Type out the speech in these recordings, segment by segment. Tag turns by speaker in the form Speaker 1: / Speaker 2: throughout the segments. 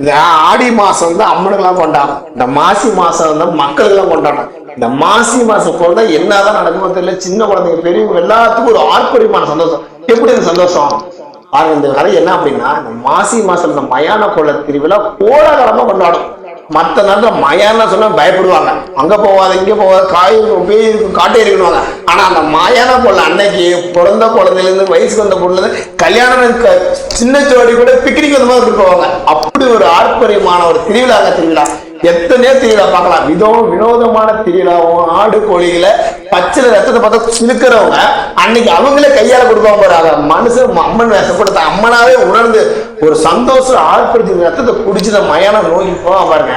Speaker 1: இந்த ஆடி மாசம் வந்து அம்மனுக்கெல்லாம் கொண்டாடும் இந்த மாசி மாசம் வந்து மக்களுக்கெல்லாம் கொண்டாடும் இந்த மாசி மாசம் போல என்னதான் நடக்குமோ தெரியல. சின்ன குழந்தைங்க பெரியவங்க எல்லாத்துக்கும் ஒரு ஆர்ப்பரிமான சந்தோஷம். எப்படி இந்த சந்தோஷம்? பாருங்க இந்த கதை என்ன அப்படின்னா இந்த மாசி மாசம் இந்த மயான கொள்ள திருவிழா கோலாகலமா கொண்டாடும். மற்ற நேரத்தில் மயான்னு சொன்னால் பயப்படுவாங்க. அங்கே போவாத இங்கே போவாத காய் இருக்கும் பேய் இருக்கும் காட்டே இருக்கணுவாங்க ஆனால் அந்த மயான பொருள் அன்னைக்கு பிறந்த குழந்தையில இருந்து வயசுக்கு வந்த பொருள்ல கல்யாணம் சின்ன ஜோடி கூட பிக்னிக் வந்த மாதிரி போவாங்க. அப்படி ஒரு ஆர்ப்பரியமான ஒரு திருவிழாங்க திருவிழா. எத்தனையோ திருவிழா பார்க்கலாம். விதம் வினோதமான திருவிழாவும் ஆடு கோழிகளை பச்சை ரத்தத்தை பார்த்தா சிலுக்கிறவங்க அன்னைக்கு அவங்களே கையால கொடுப்பாங்க பாரு. அதை மனுஷன் அம்மன் வேசப்படுத்த அம்மனாவே உணர்ந்து ஒரு சந்தோஷம் ஆழ்படுத்தி ரத்தத்தை குடிச்சு மயானம் நோக்கி போவான் பாருங்க.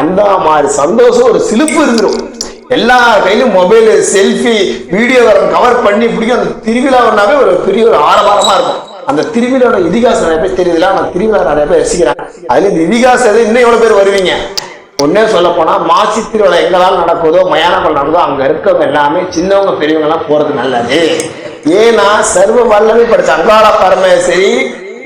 Speaker 1: அந்த மாதிரி சந்தோஷம் ஒரு சிலுப்பு இருந்துடும் எல்லா கையிலும் மொபைலு செல்ஃபி வீடியோ கவர் பண்ணி பிடிக்கும் அந்த திருவிழாவுனாவே ஒரு பெரிய ஒரு ஆரவாரமா இருக்கும். அந்த திருவிழாவோட இதிகாசம் நிறைய பேர் தெரியுதுல அந்த திருவிழா நிறைய பேர் ரசிக்கிறேன் அதுல இந்த இதிகாசம் இன்னும் எவ்வளவு பேர் வருவீங்க? ஒன்னே சொல்ல போனா மாசி திருவிழா எங்கெல்லாம் நடக்குதோ மயானங்கள் நடக்குதோ அங்க இருக்கவங்க எல்லாமே சின்னவங்க பெரியவங்க எல்லாம் போறது நல்லது. ஏன்னா சர்வ வல்லமை படிச்ச அங்காள பரமேஸ்வரி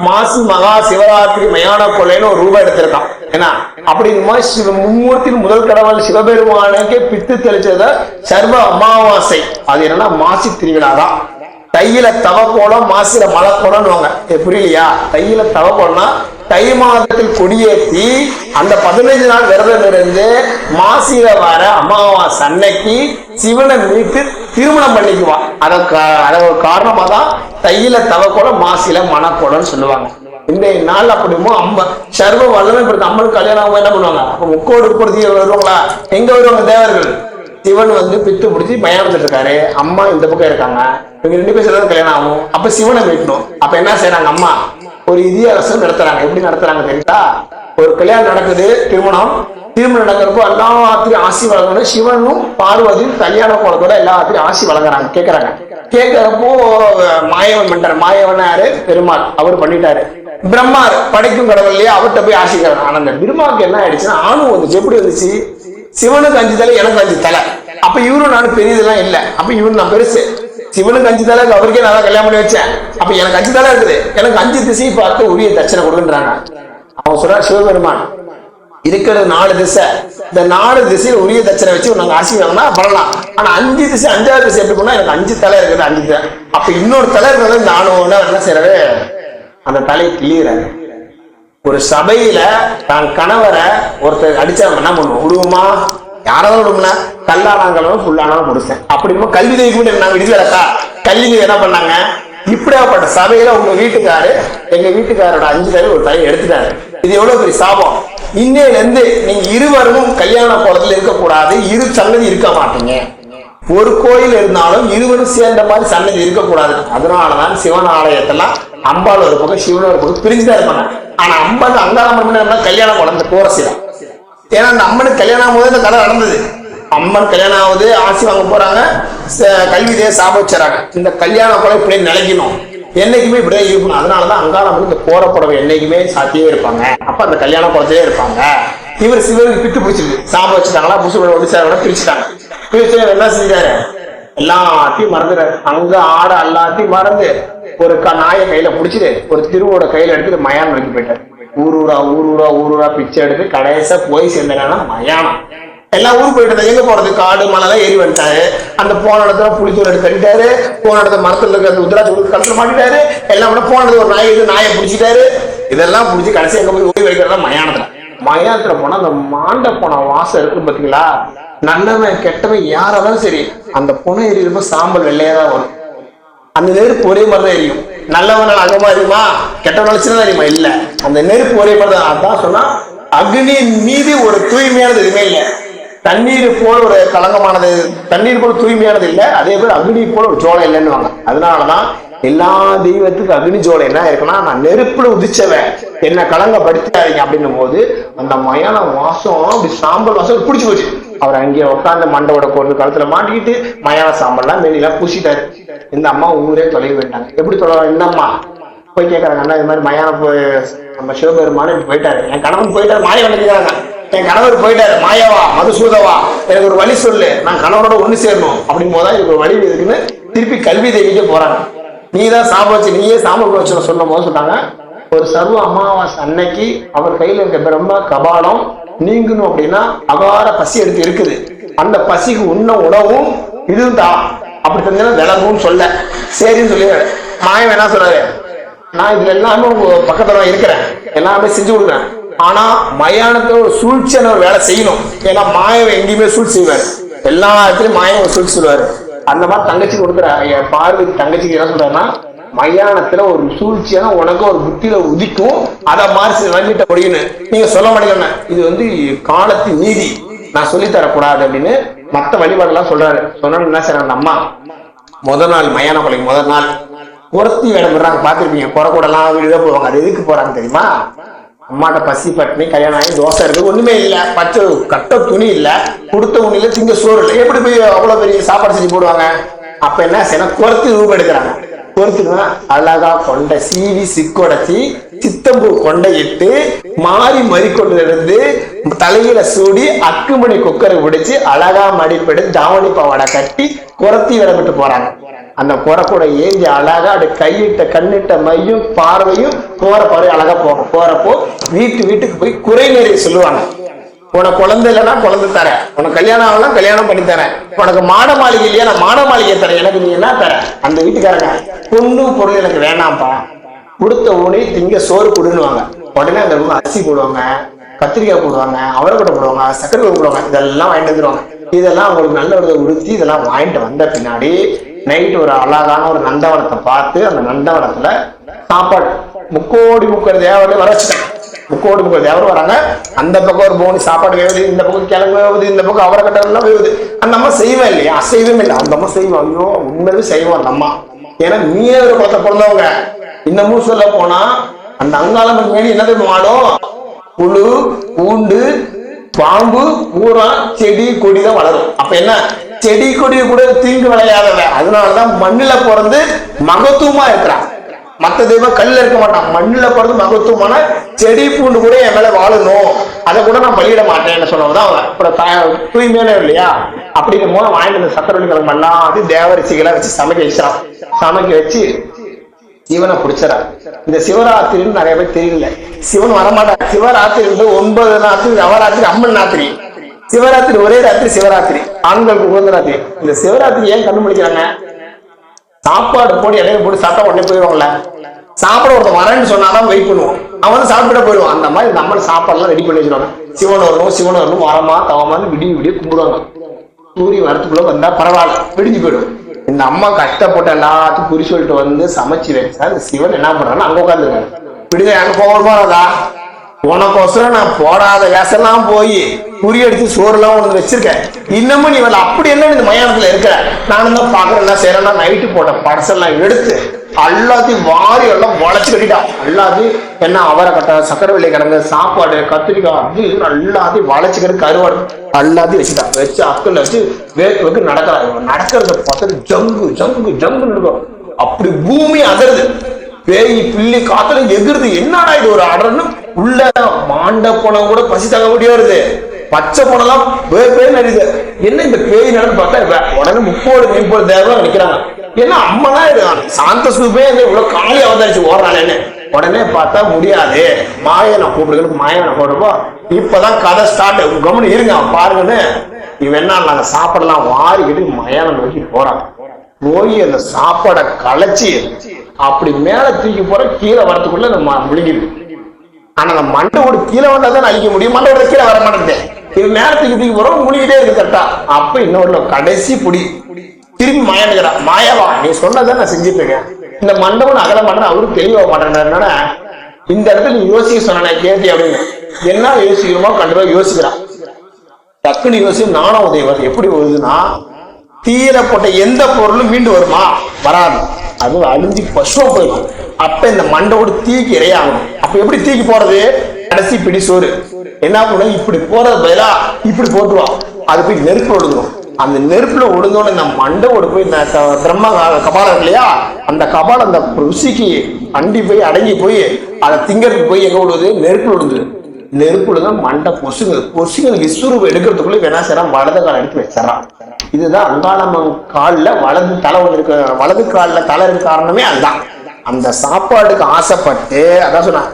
Speaker 1: மாசி மகா சிவராத்திரி மயான கொள்ளைன்னு ஒரு ரூபாய் எடுத்திருக்கான். ஏன்னா அப்படிங்குமா சிவ மும்மூர்த்தியின் முதல் கடவுள் சிவபெருமானுக்கே பித்து தெளிச்சத சர்வ அமாவாசை. அது என்னன்னா மாசி திருவிழா தான் தையில தவ கோலம் மாசில மலை கோலம்னுவாங்க புரியலையா? தையில தவ கோலம்னா தை மாதத்தில் கொடியேற்றி அந்த பதினைஞ்சு நாள் விரதம் இருந்து மாசில வர அமாவாசை அன்னைக்கு சிவனை மீட்டு திருமணம் பண்ணிக்குவான் அதை கா- அத ஒரு காரணமா தான் தையில தவ மாசில மணக்கோலம்னு சொல்லுவாங்க. இந்த நாள் அப்படிமோ அம்மா சர்வ வல்லமை இப்படி அம்மன் கல்யாணம் என்ன பண்ணுவாங்க? அப்ப முக்கோடு பொருத்தி வருவாங்களா? எங்க வருவாங்க தேவர்கள்? சிவன் வந்து பித்து பிடிச்சி பயணத்துல இருக்காரு. அம்மா இந்த பக்கம் இருக்காங்க. இவங்க ரெண்டு பேர் சேர்ந்து கல்யாணம் ஆகும். அப்ப சிவனை மீட்டணும் அப்ப என்ன செய்யறாங்க அம்மா? ஒரு இதிகாசம் நடத்துறாங்க. எப்படி நடத்துறாங்க தெரியுதா? ஒரு கல்யாணம் நடக்குது திருமணம். திருமணம் நடக்கிறப்போ எல்லாத்திலையும் ஆசி வழங்கணும். சிவனும் பார்வதியும் கல்யாண கோலத்தோட எல்லாத்திலையும் ஆசி வழங்குறாங்க. கேக்குறாங்க. கேட்கிறப்போ மாயவன் பண்றாரு மாயவன் யாரு? பெருமாள். அவர் பண்ணிட்டாரு. பிரம்மார். படைக்கும் கடவுள் இல்லையா அவர்கிட்ட போய் ஆசிக்கிறாங்க. ஆனா அந்த பிரம்மாவுக்கு என்ன ஆயிடுச்சுன்னா ஆணும் வந்துச்சு. எப்படி வந்துச்சு? சிவனுக்கு அஞ்சு தலை எனக்கு அஞ்சு தலை. அப்ப இவரும் நானும் பெரியதெல்லாம் இல்ல. அப்ப இவரு நான் பெருசு. சிவனுக்கு அஞ்சு தலை அவருக்கே நான் கல்யாணம் பண்ணி வச்சேன். அப்ப எனக்கு அஞ்சு தலை இருக்குது. எனக்கு அஞ்சு திசையை பார்த்து உரிய தட்சணை கொடுக்குன்றாங்க. அவன் சொல்ற சிவபெருமான் இருக்கிறது நாலு திசை. இந்த நாலு திசையில உரிய தட்சணை வச்சு நாங்க ஆசி வாங்கினா பண்ணலாம் ஆனா அஞ்சு திசை அஞ்சாவது திசை எப்படி பண்ணா எனக்கு அஞ்சு தலை இருக்குது அஞ்சு தலை அப்ப இன்னொரு தலை இருக்கிறது நானும் என்ன செய்யறது அந்த தலையை கிளியிறாரு ஒரு சபையில தான் கணவரை ஒருத்தர் அடிச்சா என்ன பண்ணுவோம்? விடுவோமா? யாராவது விடுவோம்னா கல்லானாங்களும் ஃபுல்லானாலும் முடிச்சேன் அப்படிமா கல்வி தெய்வம் நாங்கள் விடுதலக்கா கல்வி என்ன பண்ணாங்க? இப்படியாப்பட்ட சபையில உங்க வீட்டுக்காரு எங்க வீட்டுக்காரோட அஞ்சு தலை ஒரு தலையை எடுத்துட்டாரு. இது எவ்வளவு பெரிய சாபம்? இன்னையில இருந்து நீங்க இருவரும் கல்யாண கோலத்துல இருக்கக்கூடாது இரு சன்னதி இருக்க மாட்டீங்க. ஒரு கோயில் இருந்தாலும் இருவரும் சேர்ந்த மாதிரி சன்னதி இருக்கக்கூடாது. அதனாலதான் சிவன் ஆலயத்தெல்லாம் அம்பாள் ஒரு பக்கம் சிவன் ஒரு பக்கம் பிரிஞ்சுதான் இருப்பாங்க. ஆனா அம்பாள் அங்காளம்மன் கல்யாணம் வளர்ந்த கோரசி தான் ஏன்னா அந்த அம்மனுக்கு கல்யாணம் ஆகும்போது இந்த கதை நடந்தது. அம்மன் கல்யாணம் ஆகுது ஆசி வாங்க போறாங்க கல்வி கல்விதையை சாப இந்த கல்யாணம் கூட இப்படியே நிலைக்கணும். என்னைக்குமே இப்படியே இருக்கணும். அதனாலதான் அங்காளம்மன் இந்த கோர புடவை என்னைக்குமே சாத்தியே இருப்பாங்க. அப்ப அந்த கல்யாண குளத்திலே இருப்பாங்க. இவர் சிவருக்கு பிட்டு பிடிச்சிருக்கு. சாப வச்சுட்டாங்களா புசுபட ஒடிசாரோட பிரிச்சுட்டாங்க. பிரிச்சு என்ன செஞ்சாரு? எல்லாத்தையும் மறந்துடுறாரு அங்க ஆட எல்லாத்தையும் மறந்து. ஒரு க- நாயை கையில புடிச்சிட்டு ஒரு திருவோட கையில எடுத்துட்டு மயானம் நோக்கி போயிட்டாரு. ஊர் ஊரா ஊர் ஊரா ஊர் ஊரா பிச்சை எடுத்து கடைசா போய் சேர்ந்தாங்கன்னா மயானம். எல்லா ஊருக்கு போயிட்டு இருந்தா. எங்க போறது? காடு மலை ஏறி வந்துட்டாரு. அந்த போன இடத்துல புளித்தூர் எடுத்து கட்டிட்டாரு. போன இடத்துல மரத்துல இருக்க அந்த உத்ராட்சி கொடுத்து கழுத்துல மாட்டிட்டாரு. எல்லாம் கூட போன இடத்துல ஒரு நாய் நாயை பிடிச்சிட்டாரு. இதெல்லாம் பிடிச்சி கடைசி எங்க போய் ஓய்வு வைக்கிறதா மயானத்துல. மயானத்துல போனா அந்த மாண்ட போன வாசம் இருக்கு பாத்தீங்களா? நல்லவன் கெட்டவன் யாராலும் சரி அந்த புனை எரியுறப்ப சாம்பல் வெள்ளையா தான் வரும். அந்த நெருப்பு ஒரே மாதிரி தான் எரியும். நல்லவனால் அகமா அறியுமா கெட்டவனால சின்னதா அறியுமா இல்ல. அந்த நெருப்பு ஒரே மாதிரி தான் அதான் சொன்னா அக்னியின் மீது ஒரு தூய்மையானது எதுவுமே இல்லை. தண்ணீர் போல ஒரு கலங்கமானது தண்ணீர் போல தூய்மையானது இல்லை. அதே போல் அக்னி போல ஒரு ஜோலை இல்லைன்னு அதனாலதான் எல்லா தெய்வத்துக்கும் அக்னி ஜோலை என்ன இருக்குன்னா நான் நெருப்புல உதிச்சவன். என்ன கலங்கப்படுத்தாதீங்க அப்படின்னும் போது அந்த மயான வாசம் அப்படி சாம்பல் வாசம் பிடிச்சி போச்சு. அவர் அங்கேயே உட்காந்து மண்டோட கொண்டு கழுத்துல மாட்டிக்கிட்டு மயான சாம்பல்லாம் வெளியெல்லாம் பூசிட்டாரு. இந்த அம்மா ஊரே தொலைவு வேண்டாங்க எப்படி தொலை இந்த அம்மா? போய் கேட்கறாங்க அண்ணா இது மாதிரி மயான போய் நம்ம சிவபெருமான போயிட்டாரு. என் கணவன் போயிட்டாரு மாய வந்துக்கிறாங்க என் கணவர் போயிட்டாரு மாயாவா மதுசூதவா எனக்கு ஒரு வழி சொல்லு. நான் கணவரோட ஒண்ணு சேரணும். அப்படின் போதுதான் இதுக்கு ஒரு வழி இருக்குன்னு திருப்பி கல்வி தேவிக்க போறாங்க. நீ தான் சாபம் வச்சு நீயே சாம வச்சு சொல்லும் போது சொன்னாங்க ஒரு சர்வ அமாவாசை அன்னைக்கு அவர் கையில இருக்க பிரம்ம கபாலம் நீங்கணும் அப்படின்னா அகார பசி எடுத்து இருக்குது. அந்த பசிக்கு உண்ண உணவும் இதுதான். அப்படி செஞ்சா விலகும்னு சொல்ல. சரின்னு சொல்லி மாயம் என்ன சொல்றாரு? நான் இதுல எல்லாமே உங்க பக்கத்துல தான் இருக்கிறேன். எல்லாமே செஞ்சு கொடுக்குறேன். ஆனா மயானத்தை ஒரு சூழ்ச்சியான ஒரு வேலை செய்யணும். ஏன்னா மாயம் எங்கேயுமே சூழ்ச்சி செய்வாரு. எல்லா இடத்துலயும் மாயம் ஒரு சூழ்ச்சி சொல்லுவாரு அந்த மாதிரி தங்கச்சி கொடுக்குற என் பார்வை தங்கச்சிக்கு என்ன சொல்றாருன்னா மயானத்துல ஒரு சூழ்ச்சியான உனக்கு ஒரு புத்தியில உதிக்கும். அதை மாதிரி வாங்கிட்ட முடியும்னு நீங்க சொல்ல மாட்டேங்க இது வந்து காலத்து நீதி. நான் சொல்லி தரக்கூடாது அப்படின்னு மத்த வழிபாடுலாம் சொல்றாரு. சொன்னா என்ன செய்றாங்க அந்த அம்மா. முத நாள் மயான கொலை முதல் நாள் ஒருத்தி வேடம் விடுறாங்க பார்த்துருப்பீங்க குறை கூடலாம் வீடுதான் போவாங்க. அது எதுக்கு போறாங்க தெரியுமா? அம்மாட்ட பசி பட்டினி கல்யாணம் ஆகி தோசை இருக்கு ஒண்ணுமே இல்ல. பச்சை கட்ட துணி இல்ல கொடுத்த உண்ணில திங்க சோறு இல்லை. எப்படி போய் அவ்வளவு பெரிய சாப்பாடு செஞ்சு போடுவாங்க? அப்ப என்ன செய்யணும் குறைத்து ரூபம் எடுக்கிறாங்க. பொறுத்துனா அழகா கொண்ட சீவி சிக்கொடைச்சி சித்தம்பூ கொண்டையிட்டு மாறி மறிக்கொண்டு இருந்து தலையில சூடி அக்குமணி குக்கரை உடைச்சு அழகா மடிப்பெடு தாவணி பாவாடை கட்டி குரத்தி விடப்பட்டு போறாங்க. அந்த குறை கூட ஏந்தி அழகா அப்படி கையிட்ட கண்ணிட்ட மையும் பார்வையும் போற பார்வை அழகா போகும். போறப்போ வீட்டு வீட்டுக்கு போய் குறை நிறைய சொல்லுவாங்க. உனக்கு குழந்தை இல்லைன்னா குழந்தை தரேன் உனக்கு கல்யாணம் ஆகலாம் கல்யாணம் பண்ணி தரேன். உனக்கு மாட மாளிகை இல்லையா நான் மாட மாளிகை தரேன். எனக்கு நீ என்ன தர? அந்த வீட்டுக்காரங்க பொண்ணு பொருள் எனக்கு வேணாம்ப்பா. கொடுத்த உடனே திங்க சோறு கொடுன்னுவாங்க உடனே அந்த ரூம் அரிசி போடுவாங்க கத்திரிக்காய் போடுவாங்க அவரைக்கொட்டை போடுவாங்க சக்கரை போடுவாங்க இதெல்லாம் வாங்கிட்டு வந்துருவாங்க. இதெல்லாம் அவங்களுக்கு நல்ல ஒரு உடுத்தி இதெல்லாம் வாங்கிட்டு வந்த பின்னாடி நைட் ஒரு அழகான ஒரு நந்தவனத்தை பார்த்து அந்த நந்தவனத்துல சாப்பாடு முக்கோடி முக்கோடி தேவர்கள் வர வச்சுட்டாங்க. முக்கோடி முக்கோடி தேவரும் வராங்க. அந்த பக்கம் ஒரு போனி சாப்பாடு வேவுது இந்த பக்கம் கிழங்கு வேவுது இந்த பக்கம் அவரை எல்லாம் வேவுது. அந்த அம்மா செய்வேன் இல்லையா? அசைவும் இல்லை அந்த அம்மா செய்வோம் ஐயோ உண்மையிலும் செய்வோம் அந்த அம்மா. ஏன்னா மீனவர் குளத்தை பிறந்தவங்க. இன்னமும் சொல்ல போனா அந்த அங்காளம்மன் மேலே என்ன தெரியுமா புழு பூண்டு பாம்பு பூரா செடி கொடி தான் வளரும். அப்ப என்ன? செடி கொடி கூட தீங்கு விளையாதவ. அதனாலதான் மண்ணுல பிறந்து மகத்துவமா இருக்கிறான். மத்த தெய்வம் கல்ல இருக்க மாட்டான். மண்ணுல பிறந்து மகத்துவமான செடி பூண்டு கூட என் மேல வாழணும். அதை கூட நான் பலியிட மாட்டேன்னு சொன்னவதான் அவன். அப்புறம் தூய்மையான இல்லையா? அப்படிங்கும் போது வாங்கிட்டு வந்த சக்கரவள்ளி கிழமை அது தேவரிசிகளை வச்சு சமைக்க வச்சான் சமைக்க வச்சு சிவனை பிடிச்சரா இந்த சிவராத்திரின்னு நிறைய பேர் தெரியல. சிவன் வரமாட்டார் சிவராத்திரி வந்து ஒன்பது ராத்திரி நவராத்திரி அம்மன் ராத்திரி. சிவராத்திரி ஒரே ராத்திரி சிவராத்திரி. ஆண்களுக்கு உகந்த ராத்திரி. இந்த சிவராத்திரி ஏன் கண்டுபிடிக்கிறாங்க சாப்பாடு போட்டு இடையில போட்டு சாப்பிட்டா உடனே போயிடுவாங்கல்ல. சாப்பிட ஒருத்தன் வரேன்னு சொன்னாதான் வெயிட் பண்ணுவோம் அவன் வந்து சாப்பிட போயிடுவான். அந்த மாதிரி இந்த அம்மன் சாப்பாடுலாம் ரெடி பண்ணி வச்சிருவாங்க. சிவன் வரணும் சிவன் வரணும் வரமா தவமான்னு விடிய விடிய கும்பிடுவாங்க. சூரியன் வரத்துக்குள்ள வந்தா பரவாயில்ல விடிஞ்சு போயிடும். இந்த அம்மா கஷ்டப்பட்ட எல்லாத்தையும் குறி சொல்லிட்டு வந்து சமைச்சு வச்சா இந்த சிவன் என்ன பண்றாருன்னா அங்க உட்காந்துருக்காங்க விடுதலை எனக்கு போகணுமாடா உனக்கோசரம் நான் போடாத வேசெல்லாம் போய் குறியடிச்சு சோறுலாம் உனக்கு வச்சிருக்கேன். இன்னமும் நீ வரல அப்படி என்ன இந்த மயானத்துல இருக்கிற நானும் தான் பாக்குறேன் என்ன செய்யறேன்னா நைட்டு போட்ட படசெல்லாம் எடுத்து எல்லாத்தையும் வாரி எல்லாம் வளைச்சு கட்டிட்டான். எல்லாத்தையும் என்ன அவரை கட்ட சக்கரவள்ளி கிழங்கு சாப்பாடு கத்திரிக்காய் அது இது எல்லாத்தையும் வளைச்சு கருவாடு எல்லாத்தையும் வச்சுட்டான். வச்சு அக்கல்ல வச்சு வேக்கு வேக்கு நடக்கிறாங்க நடக்கிறத பார்த்துட்டு ஜங்கு ஜங்கு ஜங்கு நடக்கும் அப்படி பூமி அதருது பேய் பில்லி காத்துல எகிருது. என்னடா இது ஒரு அடர்னு? உள்ள மாண்ட பணம் கூட பசி தங்க முடியாது பச்சை பணம்லாம் பேய் பேய் நடிது என்ன இந்த பேய் நடந்து பார்த்தா உடனே முப்போடு மீன்போடு தேவம் நிக்கிறாங்க ஏன்னா அம்மனா இது? சாந்த சுபே இவ்வளவு காலி அவதரிச்சு ஓடுறாளேன்னு உடனே பார்த்தா முடியாது. நான் கூப்பிடுங்க நான் போடுறப்போ இப்பதான் கதை ஸ்டார்ட் கவனம் இருங்க பாருங்கன்னு. இவன் என்ன நாங்க சாப்பாடெல்லாம் வாரிக்கிட்டு மயான நோக்கி போறாங்க போய் அந்த சாப்பாடை களைச்சி அப்படி மேல தூக்கி போற கீழே வரத்துக்குள்ள நம்ம முழுங்கிடுது. ஆனா அந்த மண்டோடு கீழே வந்தா தான் அழிக்க முடியும். மண்டோட கீழே வர மாட்டேங்குது இது மேல தூக்கி தூக்கி போறோம் முழுகிட்டே இருக்கு கரெக்டா அப்ப இன்னொரு கடைசி புடி. திரும்பி மாயானுக்கிறா மாயாவா நீ சொன்னதை நான் செஞ்சுட்டு இருக்கேன். இந்த மண்டபம் அகல மாட்டேன் அவரும் தெளிவாக மாட்டேன்னா இந்த இடத்துல நீ யோசிக்க சொன்ன கேட்டி அப்படின்னு. என்ன யோசிக்கிறோமோ கண்டிப்பா யோசிக்கிறான். டக்குனு யோசி நாண உதவி வருது எப்படி வருதுன்னா தீயில போட்ட எந்த பொருளும் மீண்டு வருமா? வராது. அது அழிஞ்சு பசுவா போயிடும். அப்ப இந்த மண்டோடு தீக்கு இரையாகணும். அப்ப எப்படி தீக்கு போறது? கடைசி பிடி சோறு. என்ன பண்ணும் இப்படி போறது பதிலா இப்படி போட்டுருவான். அது போய் நெருப்பு விழுந்துடும் அந்த நெருப்புல ஒழுங்கோன்னு இந்த மண்டோடு போய் இந்த பிரம்ம கபாலம் இருக்கு இல்லையா? அந்த கபாலம் அந்த ருசிக்கு அண்டி போய் அடங்கி போய் அதை திங்கறதுக்கு போய் எங்க விடுவது? நெருப்புல விடுது நெருப்புல தான் மண்டை பொசுங்க பொசுங்க விஸ்வரூபம் எடுக்கிறதுக்குள்ள வேணா சேரா வலது காலம் எடுத்து வச்சிடறான். இதுதான் அங்காளம்மன் கால்ல வலது தலை ஒன்று இருக்க வலது கால்ல தலை இருக்க காரணமே அதுதான். அந்த சாப்பாடுக்கு ஆசைப்பட்டு அதான் சொன்னான்.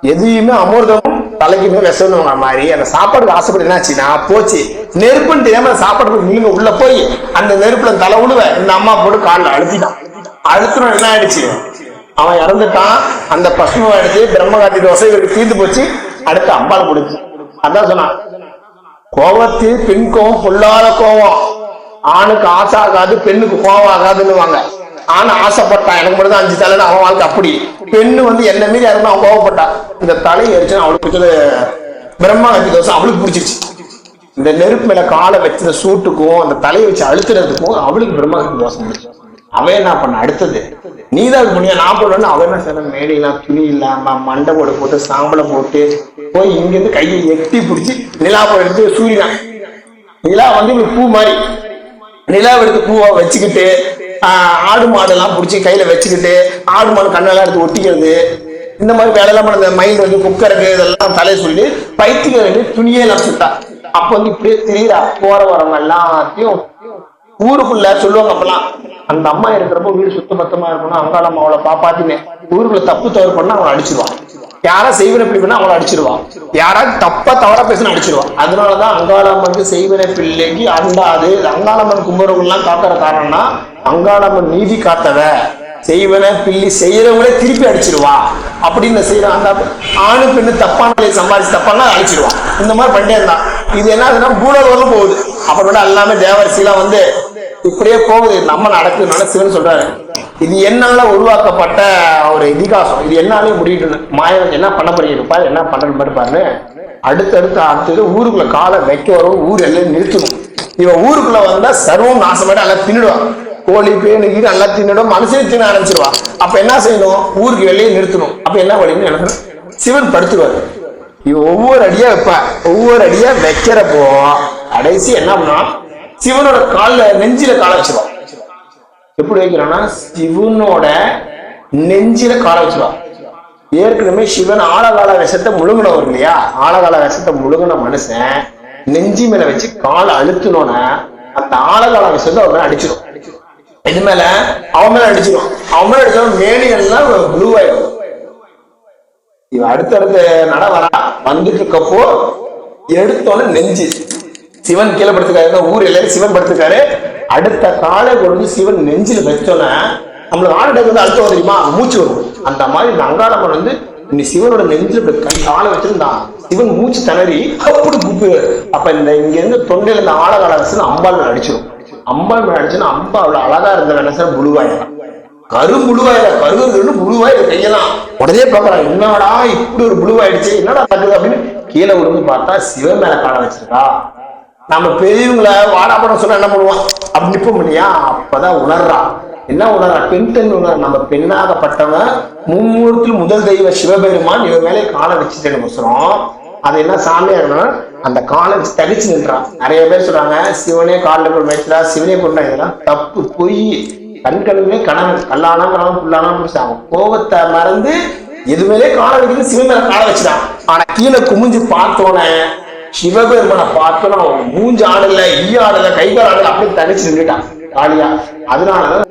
Speaker 1: எதையுமே அமிர்தமும் தலைக்குமே விஷம்னுங்கிற மாதிரி அந்த சாப்பாடுக்கு ஆசைப்பட்டு என்னாச்சுன்னா போச்சு. நெருப்புன்னு தெரியாம அந்த சாப்பாடு நீங்க உள்ள போய் அந்த நெருப்புல தலை உழுவ இந்த அம்மா போட்டு காலில் அழுத்திட்டான். அழுத்தணும் என்ன ஆயிடுச்சு? அவன் இறந்துட்டான். அந்த பசுமை எடுத்து பிரம்மகாத்தி தோசை இவருக்கு தீர்ந்து போச்சு. அடுத்து அம்பாள் கொடுத்து. அதான் சொன்னான். கோபத்து பெண் கோபம் பொல்லாத கோவம். ஆணுக்கு ஆசை ஆகாது பெண்ணுக்கு கோவம் ஆகாதுன்னுவாங்க. ஆண் ஆசைப்பட்டான் எனக்கு மட்டும் தான் அஞ்சு தலைன்னு அவன் வாழ்க்கை அப்படி. பெண்ணு வந்து என்ன மீறி யாருமே அவன் கோவப்பட்டான் இந்த தலை எரிச்சுன்னு அவளுக்கு பிடிச்சது பிரம்மகாந்தி தோசை அவளுக்கு பிடிச்சிருச்சு. இந்த நெருப்பு மேல காலை வச்ச சூட்டுக்கும் அந்த தலையை வச்சு அழுத்துறதுக்கும் அவளுக்கு பிரம்மகாந்தி தோசை பிடிச்சு அவன் என்ன பண்ண அடுத்தது நீதான் தான் பண்ணியா? நான் போடணும் அவன் என்ன செய்யணும் மேடையெல்லாம் துணி இல்லாம மண்டை போட போட்டு சாம்பலை போட்டு போய் இங்க இருந்து கையை எட்டி பிடிச்சி நிலாவை எடுத்து சூரியன் நிலா வந்து இப்படி பூ மாதிரி. நிலாவை எடுத்து வச்சுக்கிட்டு ஆஹ், ஆடு மாடெல்லாம் பிடிச்சி கையில வச்சுக்கிட்டு ஆடு மாடு கண்ணெல்லாம் எடுத்து ஒட்டிக்கிறது இந்த மாதிரி வேலையெல்லாம் பண்ண மைண்ட் வந்து குக்கருக்கு இதெல்லாம் தலையை சொல்லி பைத்தியம் வேண்டி துணியே எல்லாம் சுட்டா. அப்ப வந்து இப்படியே திரியிறா. போற வரவங்க எல்லாத்தையும் ஊருக்குள்ள சொல்லுவாங்க அப்பெல்லாம். அந்த அம்மா இருக்கிறப்ப வீடு சுத்த பத்தமா இருக்கணும். அங்காளம் அவளை பாப்பாத்தினே ஊருக்குள்ள தப்பு தவறு பண்ணா அவளை அடிச்சிருவான் யாரா செய்வன பிள்ளை அவளை அடிச்சிருவான் யாராவது தப்பா தவறா பேசினா அடிச்சிருவான் அதனாலதான் அங்காளம்மனுக்கு செய்வினை பிள்ளைக்கு அண்டாது அங்காளம்மன் கும்புறவங்க எல்லாம் காக்கிற காரணம்னா அங்காளம்மன் நீதி காத்தவ. செய்வன பிள்ளி செய்யறவங்களே திருப்பி அடிச்சிருவா. அப்படின்னு செய்யறான் அந்த ஆணு பெண்ணு தப்பான சம்பாதிச்சு தப்பானா அடிச்சிருவான் இந்த மாதிரி பண்ணிட்டே இருந்தான். இது என்ன ஆகுதுன்னா பூலோகம் போகுது. அப்புறம் எல்லாமே தேவரிசிலாம் வந்து இப்படியே போகுது. நம்ம நடக்குதுனால சிவன் சொல்றாரு இது என்னால உருவாக்கப்பட்ட ஒரு இதிகாசம். இது என்னாலே முடியுது. மாயவன் என்ன பண்ண போறீங்க? என்ன பண்றது மாதிரி பாரு. அடுத்தடுத்து அடுத்தது ஊருக்குள்ள காலை வைக்க வரும் ஊர் எல்லாம் நிறுத்தணும் இவன் ஊருக்குள்ள வந்தா சர்வம் நாசமாயிட்டு எல்லாம் தின்னுடுவான். கோழி பேனு கீழ் எல்லாம் தின்னுடும் மனுஷனே தின்ன ஆரம்பிச்சிருவான். அப்ப என்ன செய்யணும்? ஊருக்கு வெளியே நிறுத்தணும். அப்ப என்ன வழின்னு எனக்கு சிவன் படுத்துருவாரு. இவன் ஒவ்வொரு அடியா வைப்பா ஒவ்வொரு அடியா வைக்கிறப்போ கடைசி என்ன பண்ணுவான்? சிவனோட கால்ல நெஞ்சில கால வச்சிருவான் எப்படி வைக்கிறான்னா சிவனோட நெஞ்சில கால வச்சிருவான் ஏற்கனவே சிவன் ஆழகால விஷத்தை முழுங்கினவர் இல்லையா? ஆழகால விஷத்தை முழுங்கின மனுஷன் நெஞ்சி மேல வச்சு காலை அழுத்தினோன அந்த ஆழகால விஷத்தை அவர் அடிச்சிடும் இது மேல அவன் மேல அடிச்சிடும் அவன் மேல அடிச்சவன் மேனி எல்லாம் ப்ளூ ஆயிடும் இவன் அடுத்தடுத்த நட வரா. வந்துட்டு இருக்கப்போ எடுத்தோன்னு நெஞ்சு. சிவன் கீழே படுத்துக்காரு ஊர் சிவன் படுத்துக்காரு அடுத்த காலை கொண்டு சிவன் நெஞ்சில் வச்சோன்னே நம்மளுக்கு ஆள் வந்து அழுத்தம் தெரியுமா? மூச்சு வரும். அந்த மாதிரி இந்த அங்காளம்மன் வந்து நீ சிவனோட நெஞ்சில் இப்படி கை காலை வச்சிருந்தான். சிவன் மூச்சு திணறி அப்படி குப்பு அப்ப இந்த இங்க இருந்து தொண்டையில இந்த ஆழகால அரசு அம்பாள் மேல அடிச்சிடும் அம்பாள் மேல அடிச்சுன்னா அம்பா அவ்வளவு அழகா இருந்த நினைச்சா கரு முழுவாய் கருகருன்னு புழுவாய் கையெல்லாம். உடனே பாக்குறான் என்னடா இப்படி ஒரு புழுவாயிடுச்சு என்னடா தகுது அப்படின்னு கீழே விழுந்து பார்த்தா சிவன் மேல காலை வச்சிருக்கா. நம்ம பெரியவங்களை வாடாப்படம் சொன்னா என்ன பண்ணுவான்? அப்படி நிற்போம் இல்லையா? அப்பதான் உணர்றான் என்ன உணர்றா? பெண் தன் உணர் நம்ம பெண்ணாகப்பட்டவன் மும்மூர்த்தில் முதல் தெய்வ சிவபெருமான் இவன் மேலே காலை வச்சுட்டேன்னு சொல்றோம். அது என்ன சாமியா அந்த காலை தடிச்சு நின்றான் நிறைய பேர் சொல்றாங்க சிவனே காலில் கொண்டு வைக்கிறா சிவனே கொண்டா இதெல்லாம் தப்பு. பொய். கண்களுமே கணவன் கல்லானா கணவன் புல்லானா புருஷன் கோபத்தை மறந்து எதுவுமே காலை வைக்கிறது சிவன் மேல காலை வச்சுட்டான். ஆனா கீழே குமிஞ்சு பார்த்தோன்னே சிவபெருமனை பார்த்தோன்னா அவன் மூஞ்சு ஆடல ஈ ஆடல கை கால் ஆடல அப்படியே தனிச்சு நின்றுட்டான். காளியா அதனாலதான்